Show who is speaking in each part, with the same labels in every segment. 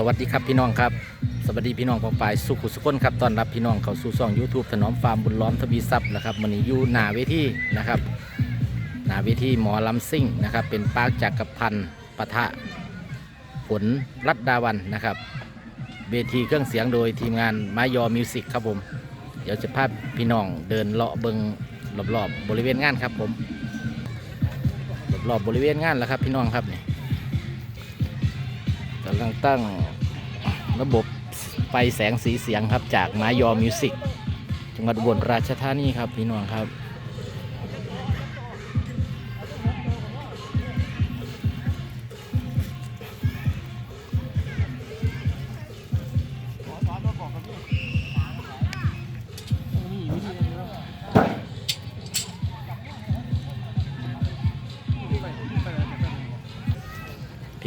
Speaker 1: สวัสดีครับพี่น้องครับ สวัสดีพี่น้องปองปายสุขุสุขนครับต้อนรับพี่น้องเข้าสู่ช่อง YouTube ถนอมฟาร์มบุญล้อมทวีทรัพย์นะครับวันนี้อยู่หนาเวทีนะครับหนาเวทีหมอลำซิ่งนะครับเป็นปากจักรพันธ์ปะทะผลรัดดาวันนะครับ เวทีเครื่องเสียงโดยทีมงานมายอมิวสิกครับผม เดี๋ยวจะพาพี่น้องเดินเลาะเบิงรอบๆบริเวณงานครับผมรอบๆบริเวณงานแล้วครับพี่น้องครับนี่ กำลังตั้งระบบไฟแสงสีเสียงครับจากนายอมิวสิกจังหวัดอุบลราชธานีครับพี่น้องครับ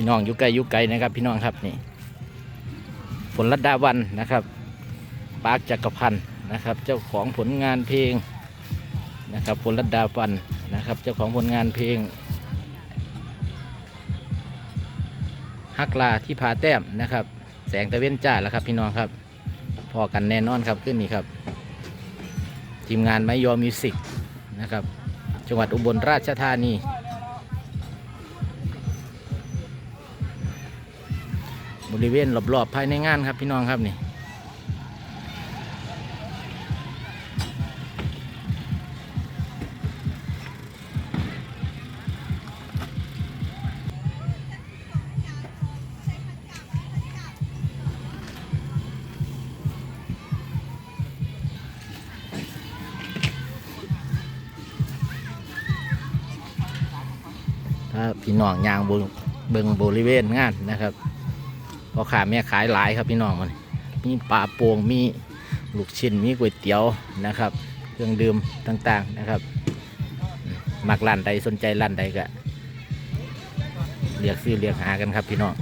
Speaker 1: พี่น้องอยู่ไกลอยู่ไกลนะครับ พี่น้องครับนี่ผลรัดดาวันนะครับปาร์คจักรพันธ์นะครับ เจ้าของผลงานเพลงนะครับผลรัดดาวันนะครับ เจ้าของผลงานเพลงฮักลาที่พาแต้มนะครับ แสงตะเวนจ้าแล้วครับ พี่น้องครับพอกันแน่นอนครับขึ้นนี่ครับ ทีมงานไมยอมิวสิกนะครับ จังหวัดอุบลราชธานี บริเวณรอบๆภายในงานครับพี่น้องครับนี่ถ้าพี่น้องยางเบิ่งเบิงบริเวณงานนะครับ พอขาแม่ขายหลายครับพี่น้องมันมีปลาป่งมีลูกชิ้นมีก๋วยเตี๋ยวนะครับ เครื่องดื่มต่างๆนะครับมมักร้านใดสนใจร้านใดก็เรียกซื้อเรียกหากันครับพี่น้อง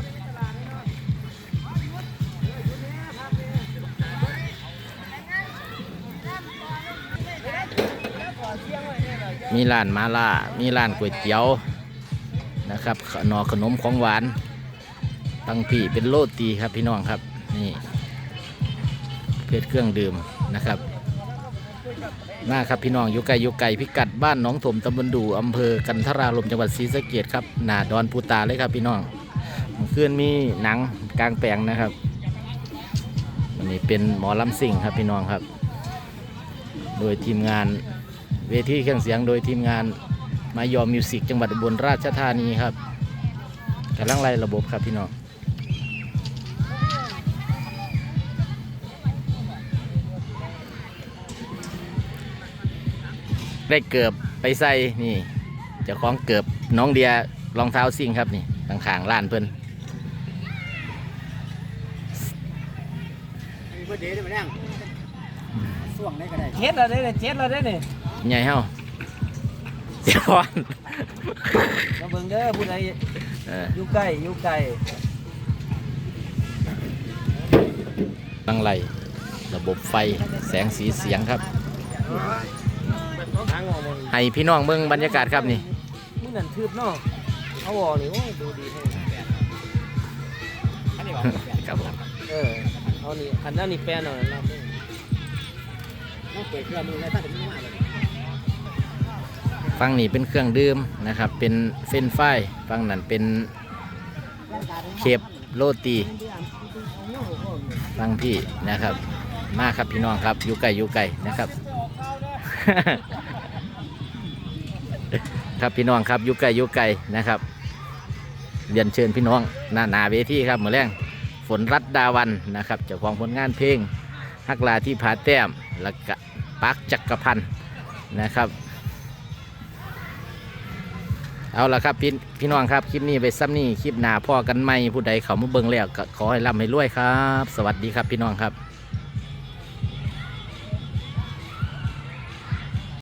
Speaker 1: มีร้านมาล่ามีร้านก๋วยเตี๋ยวนะครับขนอขนมของหวาน ตั้งพี่เป็นโรตีครับพี่น้องครับนี่เพชรเครื่องดื่มนะครับมาครับพี่น้องอยู่ไกลอยู่ไกลพิกัดบ้านหนองถมตำบลดูอำเภอกันทรารมจังหวัดศรีสะเกดครับหนาดอนปูตาเลยครับพี่น้องเมื่อนมีหนังกลางแปลงนะครับวันนี้เป็นหมอลำซิ่งครับพี่น้องครับ โดยทีมงานเวทีเครื่องเสียงโดยทีมงานมายอมมิวสิกจังหวัดอุบลราชธานีครับกำลังไล่ระบบครับพี่น้อง ได้เกือบไปใส่นี่เจ้าของเกือบน้องเดียรองเท้าซิ่งครับนี่ข้างๆร้านเพิ่น
Speaker 2: มีเบอร์เดย์ได้ไหมเนี่ยส่วงได้ก็ได้
Speaker 3: เจ็ดเราได้เนี่ยเจ็ดเราได้เนี่ย
Speaker 1: ใหญ่เฮาเจ้าพอน
Speaker 3: มาเบิ่งเด้อผู้ใด
Speaker 1: เออ
Speaker 3: อยู่ใกล้อยู่ไกล
Speaker 1: ตั้งไล่ระบบไฟแสงสีเสียงครับ
Speaker 3: ทางออกบ่
Speaker 1: ให้พี่น้องเบิ่งบรรยากาศครับนี่
Speaker 3: มึงนั่นทืบเนาะเอาออกนี่โอ้ยดูดีแท้
Speaker 2: อันนี้บอก
Speaker 1: ครับผม
Speaker 3: เออเอานี่คันนั้นนี่แปลนเอานะ
Speaker 2: ต้องเปิดเครื่องมือแล้วถ้าถึงไม่มาเลย
Speaker 1: ฟังนี่เป็นเครื่องดื่มนะครับ เป็นเฟรนช์ฟรายฟังนั่นเป็นเคปโรตีฟังพี่นะครับ มาครับพี่น้องครับอยู่ไกลอยู่ไกลนะครับ ครับพี่น้องครับยู่ไกลยู่ไกลนะครับเรียนเชิญพี่น้องหน้าหนาเวทีครับเมื่อแรงฝนรัตดาวันนะครับเจ้าของผลงานเพลงฮักลาที่ผาแต้มแล้วก็ปักจักรพันธ์นะครับ เอาละครับพี่พี่น้องครับคลิปนี้ไปซ้ำนี่คลิปหน้าพ่อกันไหมผู้ใดเขามาเบิ่งแล้วก็ขอให้ร่ำให้รวยครับ สวัสดีครับพี่น้องครับ